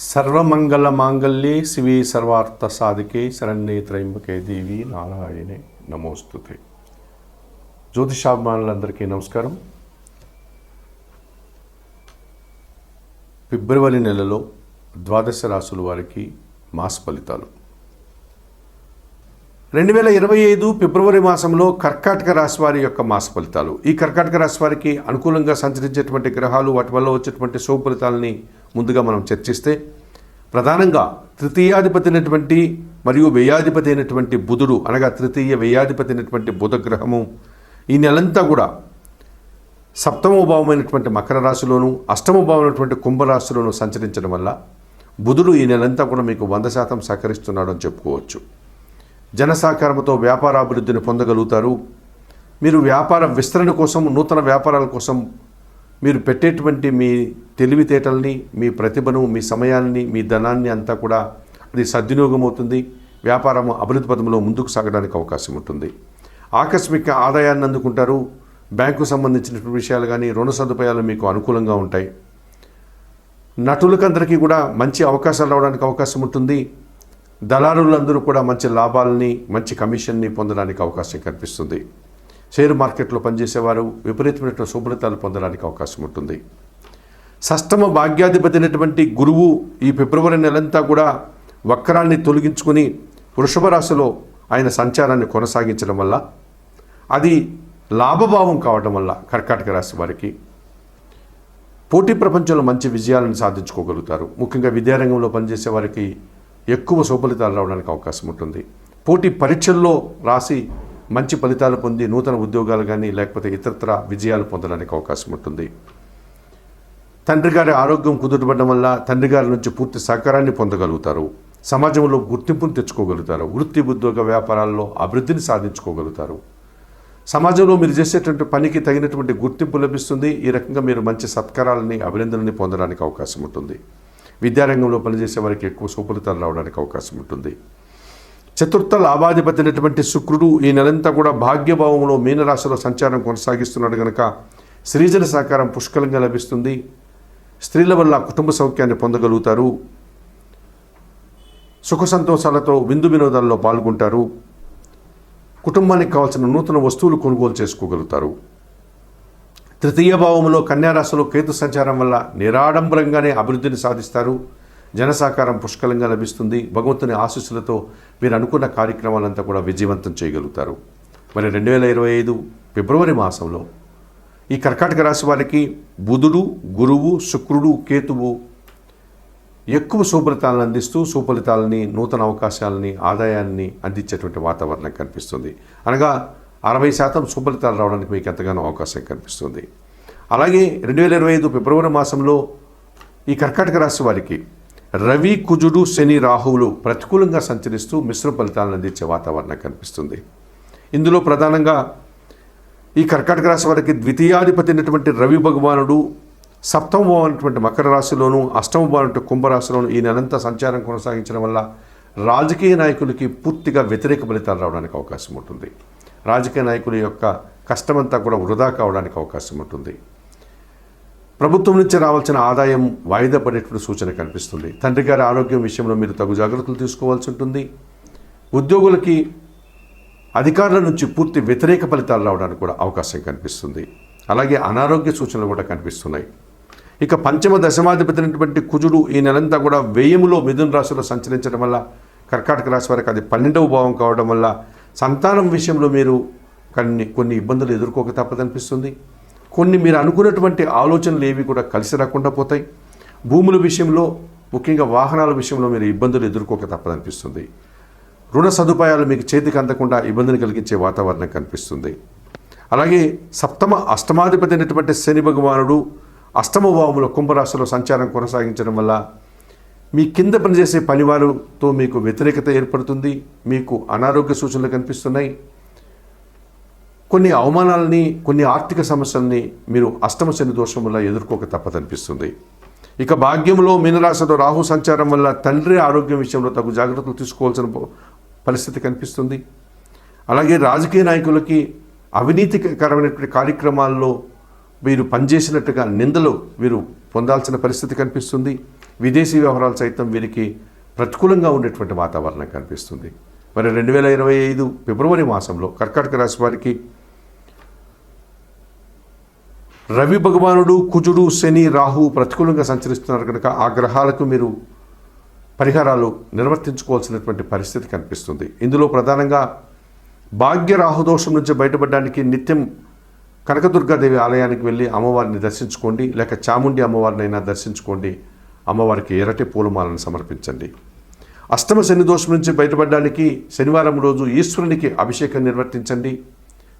సర్వమంగళ మాంగళ్యే శివే సర్వార్థ సాధికే శరణ్యే త్రయంబకే దేవి నారాయణే నమోస్తుతే. జ్యోతిషాభిమానులందరికీ నమస్కారం. ఫిబ్రవరి నెలలో ద్వాదశ రాసుల వారికి మాస ఫలితాలు. రెండు వేల ఇరవై ఐదు ఫిబ్రవరి మాసంలో కర్కాటక రాశి వారి యొక్క మాస ఫలితాలు. ఈ కర్కాటక రాశి వారికి అనుకూలంగా సంచరించేటువంటి గ్రహాలు వాటి వల్ల వచ్చేటువంటి శుభ ఫలితాలని ముందుగా మనం చర్చిస్తే ప్రధానంగా తృతీయాధిపతి అయినటువంటి మరియు వ్యయాధిపతి అయినటువంటి బుధుడు అనగా తృతీయ వ్యయాధిపతి అయినటువంటి బుధ గ్రహము ఈ నెలంతా కూడా సప్తమ భావమైనటువంటి మకర రాశిలోను అష్టమ భావమైనటువంటి కుంభరాశిలోను సంచరించడం వల్ల బుధుడు ఈ నెలంతా కూడా మీకు వంద శాతం సహకరిస్తున్నాడు అని చెప్పుకోవచ్చు. జన సహకారంతో వ్యాపార అభివృద్ధిని పొందగలుగుతారు. మీరు వ్యాపార విస్తరణ కోసం నూతన వ్యాపారాల కోసం మీరు పెట్టేటువంటి మీ తెలివితేటల్ని మీ ప్రతిభను మీ సమయాన్ని మీ ధనాన్ని అంతా కూడా అది సద్వినియోగం అవుతుంది వ్యాపారం అభివృద్ధి పథంలో ముందుకు సాగడానికి అవకాశం ఉంటుంది. ఆకస్మిక ఆదాయాన్ని అందుకుంటారు. బ్యాంకు సంబంధించిన విషయాలు కానీ రుణ సదుపాయాలు మీకు అనుకూలంగా ఉంటాయి. నటులకందరికీ కూడా మంచి అవకాశాలు రావడానికి అవకాశం ఉంటుంది. దళారులందరూ కూడా మంచి లాభాలని మంచి కమిషన్ని పొందడానికి అవకాశం కనిపిస్తుంది. షేర్ మార్కెట్లో పనిచేసేవారు విపరీతమైన శుభ్రతలు పొందడానికి అవకాశం ఉంటుంది. సష్టమ భాగ్యాధిపతి అయినటువంటి గురువు ఈ ఫిబ్రవరి నెలంతా కూడా వక్రాన్ని తొలగించుకుని వృషభ రాశిలో ఆయన సంచారాన్ని కొనసాగించడం వల్ల అది లాభభావం కావడం వల్ల కర్కాటక రాశి వారికి పోటీ ప్రపంచంలో మంచి విజయాలను సాధించుకోగలుగుతారు. ముఖ్యంగా విద్యారంగంలో పనిచేసే వారికి ఎక్కువ శుభలితాలు రావడానికి అవకాశం ఉంటుంది. పోటీ పరీక్షల్లో రాసి మంచి ఫలితాలు పొంది నూతన ఉద్యోగాలు కానీ లేకపోతే ఇతరత్ర విజయాలు పొందడానికి అవకాశం ఉంటుంది. తండ్రి గారి ఆరోగ్యం కుదుటపడడం వల్ల తండ్రి గారి నుంచి పూర్తి సహకారాన్ని పొందగలుగుతారు. సమాజంలో గుర్తింపును తెచ్చుకోగలుగుతారు. వృత్తి ఉద్యోగ వ్యాపారాల్లో అభివృద్ధిని సాధించుకోగలుగుతారు. సమాజంలో మీరు చేసేటువంటి పనికి తగినటువంటి గుర్తింపు లభిస్తుంది. ఈ రకంగా మీరు మంచి సత్కారాలని అభినందనని పొందడానికి అవకాశం ఉంటుంది. విద్యారంగంలో పనిచేసే వారికి ఎక్కువ సుఫలితాలు రావడానికి అవకాశం ఉంటుంది. చతుర్థ లాభాధిపతి అయినటువంటి శుక్రుడు ఈ నెలంతా కూడా భాగ్యభావంలో మీనరాశిలో సంచారం కొనసాగిస్తున్నాడు కనుక స్త్రీజన సహకారం పుష్కలంగా లభిస్తుంది. స్త్రీల వల్ల కుటుంబ సౌఖ్యాన్ని పొందగలుగుతారు. సుఖ సంతోషాలతో విందు వినోదాల్లో పాల్గొంటారు. కుటుంబానికి కావాల్సిన నూతన వస్తువులు కొనుగోలు చేసుకోగలుగుతారు. తృతీయ భావంలో కన్యారాశిలో కేతు సంచారం వల్ల నిరాడంబరంగానే అభివృద్ధిని సాధిస్తారు. జనసాకారం పుష్కలంగా లభిస్తుంది. భగవంతుని ఆశీస్సులతో మీరు అనుకున్న కార్యక్రమాలంతా కూడా విజయవంతం చేయగలుగుతారు. మరి రెండు వేల ఇరవై ఐదు ఫిబ్రవరి మాసంలో ఈ కర్కాటక రాశి వారికి బుధుడు గురువు శుక్రుడు కేతువు ఎక్కువ సుఫలితాలను అందిస్తూ సుఫలితాలని నూతన అవకాశాలని ఆదాయాన్ని అందించేటువంటి వాతావరణం కనిపిస్తుంది. అనగా అరవై శాతం సుఫలితాలు రావడానికి మీకు ఎంతగానో అవకాశం కనిపిస్తుంది. అలాగే రెండు వేల ఇరవై ఐదు ఫిబ్రవరి మాసంలో ఈ కర్కాటక రాశి వారికి రవి కుజుడు శని రాహువులు ప్రతికూలంగా సంచరిస్తూ మిశ్ర ఫలితాలను అందించే వాతావరణం కనిపిస్తుంది. ఇందులో ప్రధానంగా ఈ కర్కాటక రాశి వారికి ద్వితీయాధిపతి అయినటువంటి రవి భగవానుడు సప్తమ అనేటువంటి మకర రాశిలోను అష్టమ భావనటువంటి కుంభరాశిలోను ఈ నెలంతా సంచారం కొనసాగించడం వల్ల రాజకీయ నాయకులకి పూర్తిగా వ్యతిరేక ఫలితాలు రావడానికి అవకాశం ఉంటుంది. రాజకీయ నాయకుల యొక్క కష్టమంతా కూడా వృధా కావడానికి అవకాశం ఉంటుంది. ప్రభుత్వం నుంచి రావాల్సిన ఆదాయం వాయిదా పడేటువంటి సూచన కనిపిస్తుంది. తండ్రి గారి ఆరోగ్యం విషయంలో మీరు తగు జాగ్రత్తలు తీసుకోవాల్సి ఉంటుంది. ఉద్యోగులకి అధికారుల నుంచి పూర్తి వ్యతిరేక ఫలితాలు రావడానికి కూడా అవకాశం కనిపిస్తుంది. అలాగే అనారోగ్య సూచనలు కూడా కనిపిస్తున్నాయి. ఇక పంచమ దశమాధిపతినటువంటి కుజుడు ఈ నెలంతా కూడా వ్యయములో మిథున రాశిలో సంచరించడం వల్ల కర్కాటక రాశి వారికి అది పన్నెండవ భావం కావడం వల్ల సంతానం విషయంలో మీరు కొన్ని కొన్ని ఇబ్బందులు ఎదుర్కోక తప్పదనిపిస్తుంది. కొన్ని మీరు అనుకున్నటువంటి ఆలోచనలు ఏవి కూడా కలిసి రాకుండా పోతాయి. భూముల విషయంలో ముఖ్యంగా వాహనాల విషయంలో మీరు ఇబ్బందులు ఎదుర్కోక తప్పదనిపిస్తుంది. రుణ సదుపాయాలు మీకు చేతికి అందకుండా ఇబ్బందిని కలిగించే వాతావరణం కనిపిస్తుంది. అలాగే సప్తమ అష్టమాధిపతి అయినటువంటి శని భగవానుడు అష్టమ భావములో కుంభరాశిలో సంచారం కొనసాగించడం వల్ల మీ కింద పనిచేసే పనివారుతో మీకు వ్యతిరేకత ఏర్పడుతుంది. మీకు అనారోగ్య సూచనలు కనిపిస్తున్నాయి. కొన్ని అవమానాలని కొన్ని ఆర్థిక సమస్యల్ని మీరు అష్టమ శని దోషం వల్ల ఎదుర్కోక తప్పదనిపిస్తుంది. ఇక భాగ్యంలో మీనరాశిలో రాహు సంచారం వల్ల తండ్రి ఆరోగ్యం విషయంలో తగు జాగ్రత్తలు తీసుకోవాల్సిన పరిస్థితి కనిపిస్తుంది. అలాగే రాజకీయ నాయకులకి అవినీతికరమైనటువంటి కార్యక్రమాల్లో వీరు పనిచేసినట్టుగా నిందలు వీరు పొందాల్సిన పరిస్థితి కనిపిస్తుంది. విదేశీ వ్యవహారాలు సైతం వీరికి ప్రతికూలంగా ఉండేటువంటి వాతావరణం కనిపిస్తుంది. మరి రెండు వేల ఇరవై ఐదు ఫిబ్రవరి మాసంలో కర్కాటక రాశి వారికి రవి భగవానుడు కుజుడు శని రాహు ప్రతికూలంగా సంచరిస్తున్నారు కనుక ఆ గ్రహాలకు మీరు పరిహారాలు నిర్వర్తించుకోవాల్సినటువంటి పరిస్థితి కనిపిస్తుంది. ఇందులో ప్రధానంగా భాగ్య రాహుదోషం నుంచి బయటపడడానికి నిత్యం కనకదుర్గాదేవి ఆలయానికి వెళ్ళి అమ్మవారిని దర్శించుకోండి లేక చాముండి అమ్మవారినైనా దర్శించుకోండి అమ్మవారికి ఎర్రటి పూలమాలను సమర్పించండి. అష్టమ శని దోషం నుంచి బయటపడడానికి శనివారం రోజు ఈశ్వరునికి అభిషేకం నిర్వర్తించండి.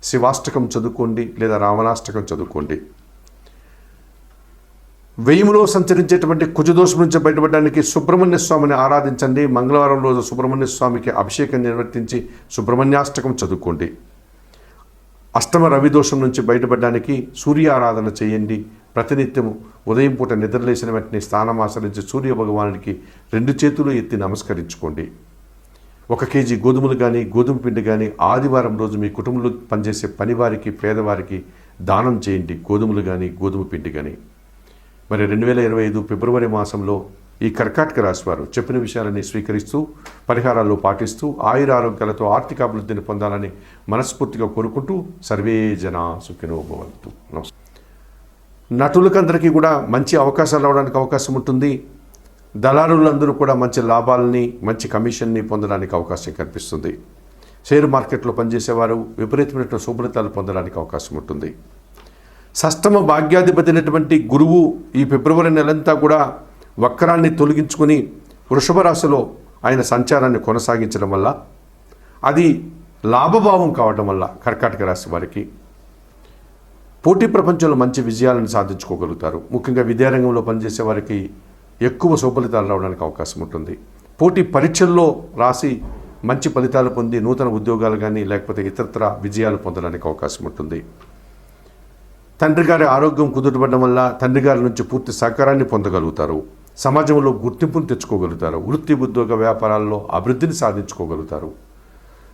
శివాష్టకం చదువుకోండి లేదా రావణాష్టకం చదువుకోండి. వెయ్యిములో సంచరించేటువంటి కుజదోషం నుంచి బయటపడడానికి సుబ్రహ్మణ్య స్వామిని ఆరాధించండి. మంగళవారం రోజు సుబ్రహ్మణ్య స్వామికి అభిషేకం నిర్వర్తించి సుబ్రహ్మణ్యాష్టకం చదువుకోండి. అష్టమ రవి దోషం నుంచి బయటపడడానికి సూర్య ఆరాధన చేయండి. ప్రతినిత్యము ఉదయం పూట నిద్రలేసిన వెంటనే స్థానం ఆచరించి సూర్య భగవానుడికి రెండు చేతులు ఎత్తి నమస్కరించుకోండి. ఒక కేజీ గోధుమలు కానీ గోధుమ పిండి కానీ ఆదివారం రోజు మీ కుటుంబంలో పనిచేసే పనివారికి పేదవారికి దానం చేయండి గోధుమలు కానీ గోధుమ పిండి కానీ మరి రెండు వేల ఇరవై ఐదు ఫిబ్రవరి మాసంలో ఈ కర్కాటక రాశి వారు చెప్పిన విషయాలని స్వీకరిస్తూ పరిహారాలు పాటిస్తూ ఆయుర ఆరోగ్యాలతో ఆర్థిక అభివృద్ధిని పొందాలని మనస్ఫూర్తిగా కోరుకుంటూ సర్వే జన సుఖినోభవంతు. నమస్కారం. నటులకందరికీ కూడా మంచి అవకాశాలు రావడానికి అవకాశం ఉంటుంది. దళారులందరూ కూడా మంచి లాభాలని మంచి కమిషన్ని పొందడానికి అవకాశం కనిపిస్తుంది షేర్ మార్కెట్లో పనిచేసేవారు విపరీతమైన శుభ్రతలు పొందడానికి అవకాశం ఉంటుంది. సష్టమ భాగ్యాధిపతి అయినటువంటి గురువు ఈ ఫిబ్రవరి నెలంతా కూడా వక్రాన్ని తొలగించుకుని వృషభ రాశిలో ఆయన సంచారాన్ని కొనసాగించడం వల్ల అది లాభభావం కావడం వల్ల కర్కాటక రాశి వారికి పోటీ ప్రపంచంలో మంచి విజయాలను సాధించుకోగలుగుతారు. ముఖ్యంగా విద్యారంగంలో పనిచేసే వారికి ఎక్కువ సుఫలితాలు రావడానికి అవకాశం ఉంటుంది. పోటీ పరీక్షల్లో రాసి మంచి ఫలితాలు పొంది నూతన ఉద్యోగాలు కానీ లేకపోతే ఇతరత్ర విజయాలు పొందడానికి అవకాశం ఉంటుంది. తండ్రి గారి ఆరోగ్యం కుదుటపడడం వల్ల తండ్రి గారి నుంచి పూర్తి సహకారాన్ని పొందగలుగుతారు. సమాజంలో గుర్తింపును తెచ్చుకోగలుగుతారు. వృత్తి ఉద్యోగ వ్యాపారాల్లో అభివృద్ధిని సాధించుకోగలుగుతారు.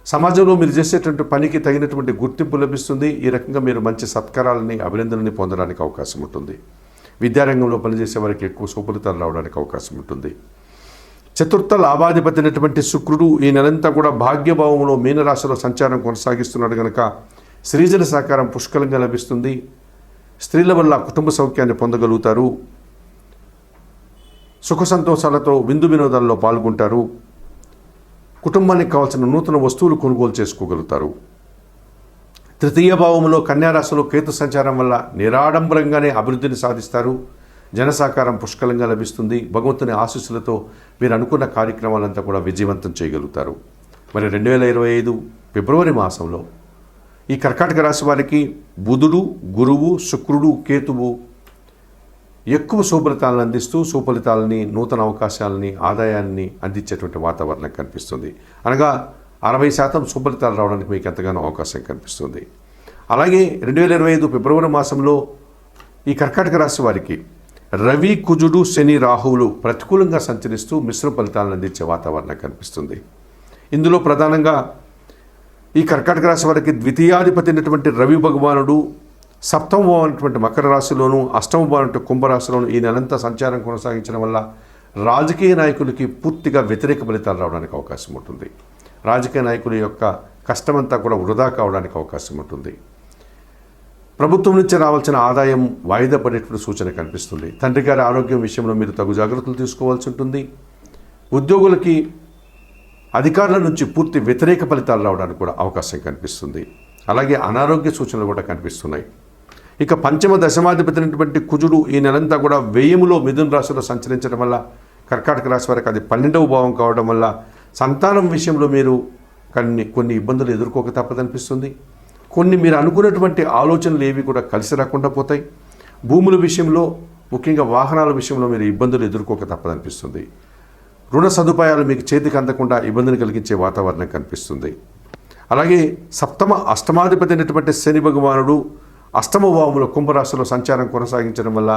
సమాజంలో మీరు చేసేటువంటి పనికి తగినటువంటి గుర్తింపు లభిస్తుంది. ఈ రకంగా మీరు మంచి సత్కారాలని అభినందనని పొందడానికి అవకాశం ఉంటుంది. విద్యారంగంలో పనిచేసే వారికి ఎక్కువ సుఫలితాలు రావడానికి అవకాశం ఉంటుంది. చతుర్థ లాభాధిపతి అయినటువంటి శుక్రుడు ఈ నెలంతా కూడా భాగ్యభావంలో మీనరాశిలో సంచారం కొనసాగిస్తున్నాడు కనుక స్త్రీజన సహకారం పుష్కలంగా లభిస్తుంది. స్త్రీల వల్ల కుటుంబ సౌఖ్యాన్ని పొందగలుగుతారు. సుఖ సంతోషాలతో విందు వినోదాల్లో పాల్గొంటారు. కుటుంబానికి కావాల్సిన నూతన వస్తువులు కొనుగోలు చేసుకోగలుగుతారు. తృతీయ భావంలో కన్యారాశిలో కేతు సంచారం వల్ల నిరాడంబరంగానే అభివృద్ధిని సాధిస్తారు. జనసాకారం పుష్కలంగా లభిస్తుంది. భగవంతుని ఆశీస్సులతో మీరు అనుకున్న కార్యక్రమాలంతా కూడా విజయవంతం చేయగలుగుతారు. మరి రెండు వేల ఇరవై ఐదు ఫిబ్రవరి మాసంలో ఈ కర్కాటక రాశి వారికి బుధుడు గురువు శుక్రుడు కేతువు ఎక్కువ శుభ్రతాలను అందిస్తూ సుఫలితాలని నూతన అవకాశాలని ఆదాయాన్ని అందించేటువంటి వాతావరణం కనిపిస్తుంది. అనగా అరవై శాతం సుఫలితాలు రావడానికి మీకు ఎంతగానో అవకాశం కనిపిస్తుంది. అలాగే రెండు వేల ఇరవై ఐదు ఫిబ్రవరి మాసంలో ఈ కర్కాటక రాశి వారికి రవి కుజుడు శని రాహువులు ప్రతికూలంగా సంచరిస్తూ మిశ్ర ఫలితాలను అందించే వాతావరణం కనిపిస్తుంది. ఇందులో ప్రధానంగా ఈ కర్కాటక రాశి వారికి ద్వితీయాధిపతి అయినటువంటి రవి భగవానుడు సప్తమ భావమైనటువంటి మకర రాశిలోను అష్టమ భావనటువంటి కుంభరాశిలోను ఈ నెలంతా సంచారం కొనసాగించడం వల్ల రాజకీయ నాయకులకి పూర్తిగా వ్యతిరేక ఫలితాలు రావడానికి అవకాశం ఉంటుంది. రాజకీయ నాయకుల యొక్క కష్టమంతా కూడా వృధా కావడానికి అవకాశం ఉంటుంది. ప్రభుత్వం నుంచి రావాల్సిన ఆదాయం వాయిదా పడేటువంటి సూచన కనిపిస్తుంది. తండ్రి గారి ఆరోగ్యం విషయంలో మీరు తగు జాగ్రత్తలు తీసుకోవాల్సి ఉంటుంది. ఉద్యోగులకి అధికారుల నుంచి పూర్తి వ్యతిరేక ఫలితాలు రావడానికి కూడా అవకాశం కనిపిస్తుంది. అలాగే అనారోగ్య సూచనలు కూడా కనిపిస్తున్నాయి. ఇక పంచమ దశమాధిపతినటువంటి కుజుడు ఈ నెలంతా కూడా వ్యయములో మిథున రాశిలో సంచరించడం వల్ల కర్కాటక రాశి వారికి అది పన్నెండవ భావం కావడం వల్ల సంతానం విషయంలో మీరు కొన్ని కొన్ని ఇబ్బందులు ఎదుర్కోక తప్పదనిపిస్తుంది. కొన్ని మీరు అనుకున్నటువంటి ఆలోచనలు ఏవి కూడా కలిసి రాకుండా పోతాయి. భూముల విషయంలో ముఖ్యంగా వాహనాల విషయంలో మీరు ఇబ్బందులు ఎదుర్కోక తప్పదనిపిస్తుంది. రుణ సదుపాయాలు మీకు చేతికి అందకుండా ఇబ్బందిని కలిగించే వాతావరణం కనిపిస్తుంది. అలాగే సప్తమ అష్టమాధిపతి అయినటువంటి శని భగవానుడు అష్టమ వాముల కుంభరాశిలో సంచారం కొనసాగించడం వల్ల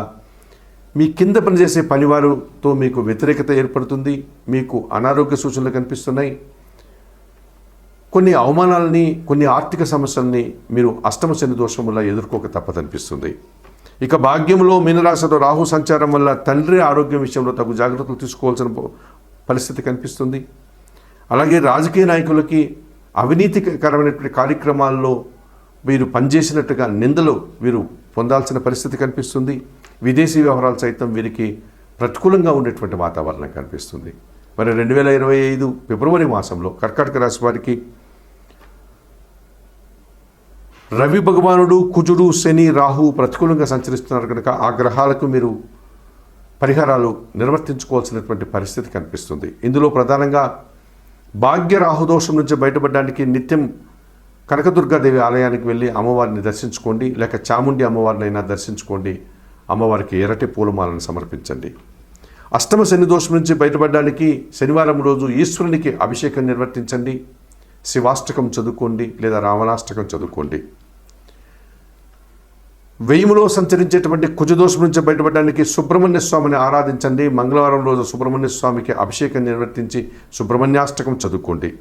మీ కింద పనిచేసే పనివారుతో మీకు వ్యతిరేకత ఏర్పడుతుంది మీకు అనారోగ్య సూచనలు కనిపిస్తున్నాయి. కొన్ని అవమానాలని కొన్ని ఆర్థిక సమస్యల్ని మీరు అష్టమ శని దోషం వల్ల ఎదుర్కోక తప్పదనిపిస్తుంది. ఇక భాగ్యంలో మీనరాశిలో రాహు సంచారం వల్ల తండ్రి ఆరోగ్యం విషయంలో తగు జాగ్రత్తలు తీసుకోవాల్సిన పరిస్థితి కనిపిస్తుంది. అలాగే రాజకీయ నాయకులకి అవినీతికరమైనటువంటి కార్యక్రమాల్లో వీరు పనిచేసినట్టుగా నిందలు వీరు పొందాల్సిన పరిస్థితి కనిపిస్తుంది. విదేశీ వ్యవహారాలు సైతం వీరికి ప్రతికూలంగా ఉండేటువంటి వాతావరణం కనిపిస్తుంది. మరి రెండు వేల ఇరవై ఐదు ఫిబ్రవరి మాసంలో కర్కాటక రాశి వారికి రవి భగవానుడు కుజుడు శని రాహు ప్రతికూలంగా సంచరిస్తున్నారు కనుక ఆ గ్రహాలకు మీరు పరిహారాలు నిర్వర్తించుకోవాల్సినటువంటి పరిస్థితి కనిపిస్తుంది. ఇందులో ప్రధానంగా భాగ్య రాహుదోషం నుంచి బయటపడడానికి నిత్యం కనకదుర్గాదేవి ఆలయానికి వెళ్ళి అమ్మవారిని దర్శించుకోండి లేక చాముండి అమ్మవారినైనా దర్శించుకోండి. అమ్మవారికి ఎర్రటి పూలమాలను సమర్పించండి. అష్టమ శని దోషం నుంచి బయటపడడానికి శనివారం రోజు ఈశ్వరునికి అభిషేకం నిర్వర్తించండి. శివాష్టకం చదువుకోండి లేదా రావణాష్టకం చదువుకోండి. వెయ్యిములో సంచరించేటువంటి కుజదోషం నుంచి బయటపడడానికి సుబ్రహ్మణ్య స్వామిని ఆరాధించండి. మంగళవారం రోజు సుబ్రహ్మణ్య స్వామికి అభిషేకం నిర్వర్తించి సుబ్రహ్మణ్యాష్టకం చదువుకోండి.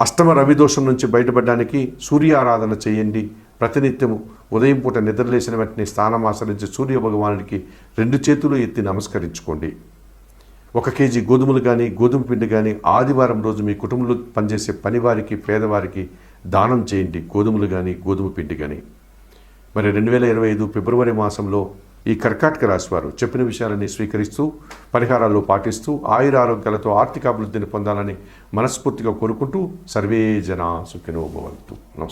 అష్టమ రవి దోషం నుంచి బయటపడడానికి సూర్య ఆరాధన చేయండి. ప్రతినిత్యము ఉదయం పూట నిద్రలేసిన వెంటనే స్నానం ఆచరించి సూర్య భగవానుడికి రెండు చేతులు ఎత్తి నమస్కరించుకోండి. ఒక కేజీ గోధుమలు కానీ గోధుమ పిండి కానీ ఆదివారం రోజు మీ కుటుంబంలో పనిచేసే పనివారికి పేదవారికి దానం చేయండి. గోధుమలు కానీ గోధుమ పిండి కానీ మరి రెండు వేల ఇరవై ఐదు ఫిబ్రవరి మాసంలో ఈ కర్కాటక రాశివారు చెప్పిన విషయాలని స్వీకరిస్తూ పరిహారాలు పాటిస్తూ ఆయుర ఆరోగ్యాలతో ఆర్థిక అభివృద్ధిని పొందాలని మనస్ఫూర్తిగా కోరుకుంటూ సర్వే జన సుఖినోభవంతు నమస్కారం.